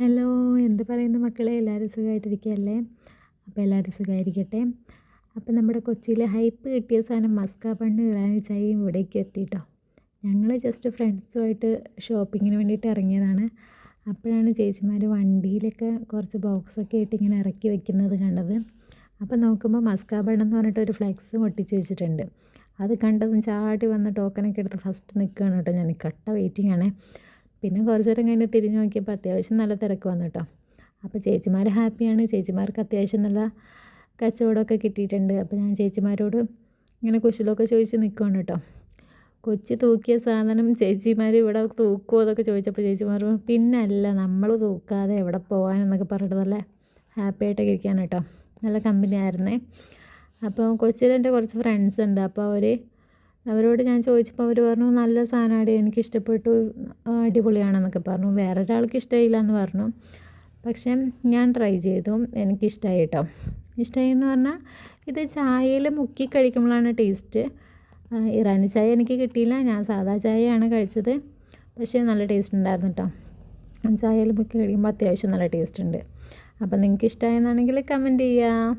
Hello എന്ത് പറയുന്നു മക്കളെ? എല്ലാവരും സുഖമായിട്ടിരിക്കുകയല്ലേ അപ്പോൾ എല്ലാവരും സുഖമായിരിക്കട്ടെ അപ്പോൾ നമ്മുടെ കൊച്ചിയിലെ ഹൈപ്പ് കിട്ടിയ സാധനം മസ്ക ഇറാനി ചായയും ഇവിടേക്ക് എത്തിയിട്ടോ ഞങ്ങൾ ജസ്റ്റ് ഫ്രണ്ട്സുമായിട്ട് ഷോപ്പിങ്ങിന് വേണ്ടിയിട്ട് ഇറങ്ങിയതാണ്. അപ്പോഴാണ് ചേച്ചിമാർ വണ്ടിയിലൊക്കെ കുറച്ച് ബോക്സൊക്കെ ആയിട്ട് ഇങ്ങനെ ഇറക്കി വെക്കുന്നത് കണ്ടത്. അപ്പോൾ നോക്കുമ്പോൾ മസ്ക എന്ന് പറഞ്ഞിട്ട് ഒരു ഫ്ലെക്സ് ഒട്ടിച്ച് വെച്ചിട്ടുണ്ട്. അത് കണ്ടതും ചാടി വന്ന് ടോക്കനൊക്കെ എടുത്ത് ഫസ്റ്റ് നിൽക്കുകയാണ് കേട്ടോ ഞാൻ കട്ട വെയിറ്റിംഗ് പിന്നെ കുറച്ച് നേരം കഴിഞ്ഞ് തിരിഞ്ഞ് നോക്കിയപ്പോൾ അത്യാവശ്യം നല്ല തിരക്ക് വന്നു കേട്ടോ അപ്പോൾ ചേച്ചിമാർ ഹാപ്പിയാണ്. ചേച്ചിമാർക്ക് അത്യാവശ്യം നല്ല കച്ചവടമൊക്കെ കിട്ടിയിട്ടുണ്ട്. അപ്പോൾ ഞാൻ ചേച്ചിമാരോട് ഇങ്ങനെ കുശലമൊക്കെ ചോദിച്ച് നിൽക്കുകയാണ് കേട്ടോ. കൊച്ചി തൂക്കിയ സാധനം ചേച്ചിമാർ ഇവിടെ തൂക്കുമോ എന്നൊക്കെ ചോദിച്ചപ്പോൾ ചേച്ചിമാർ പിന്നല്ല നമ്മൾ തൂക്കാതെ എവിടെ പോകാനെന്നൊക്കെ പറഞ്ഞിട്ട് നല്ല ഹാപ്പി ആയിട്ടൊക്കെ ഇരിക്കാൻ കേട്ടോ. നല്ല കമ്പനി ആയിരുന്നേ അപ്പോൾ കൊച്ചിയിൽ എന്റെ കുറച്ച് ഫ്രണ്ട്സ് ഉണ്ട്. അപ്പോൾ അവർ അവരോട് ഞാൻ ചോദിച്ചപ്പോൾ അവർ പറഞ്ഞു നല്ല സാധനമാണ് എനിക്ക് ഇഷ്ടപ്പെട്ടു അടിപൊളിയാണെന്നൊക്കെ പറഞ്ഞു. വേറൊരാൾക്ക് ഇഷ്ടമായില്ല എന്ന് പറഞ്ഞു. പക്ഷേ ഞാൻ ട്രൈ ചെയ്തു. എനിക്കിഷ്ടമായി കേട്ടോ ഇഷ്ടമായി എന്ന് പറഞ്ഞാൽ ഇത് ചായയിൽ മുക്കി കഴിക്കുമ്പോഴാണ് ടേസ്റ്റ് ഇറാനി ചായ എനിക്ക് കിട്ടിയില്ല. ഞാൻ സാധാ ചായയാണ് കഴിച്ചത്. പക്ഷേ നല്ല ടേസ്റ്റ് ഉണ്ടായിരുന്നു കേട്ടോ ചായയിൽ മുക്കി കഴിക്കുമ്പോൾ അത്യാവശ്യം നല്ല ടേസ്റ്റ് ഉണ്ട്. അപ്പോൾ നിങ്ങൾക്ക് ഇഷ്ടമായെന്നാണെങ്കിൽ കമന്റ് ചെയ്യുക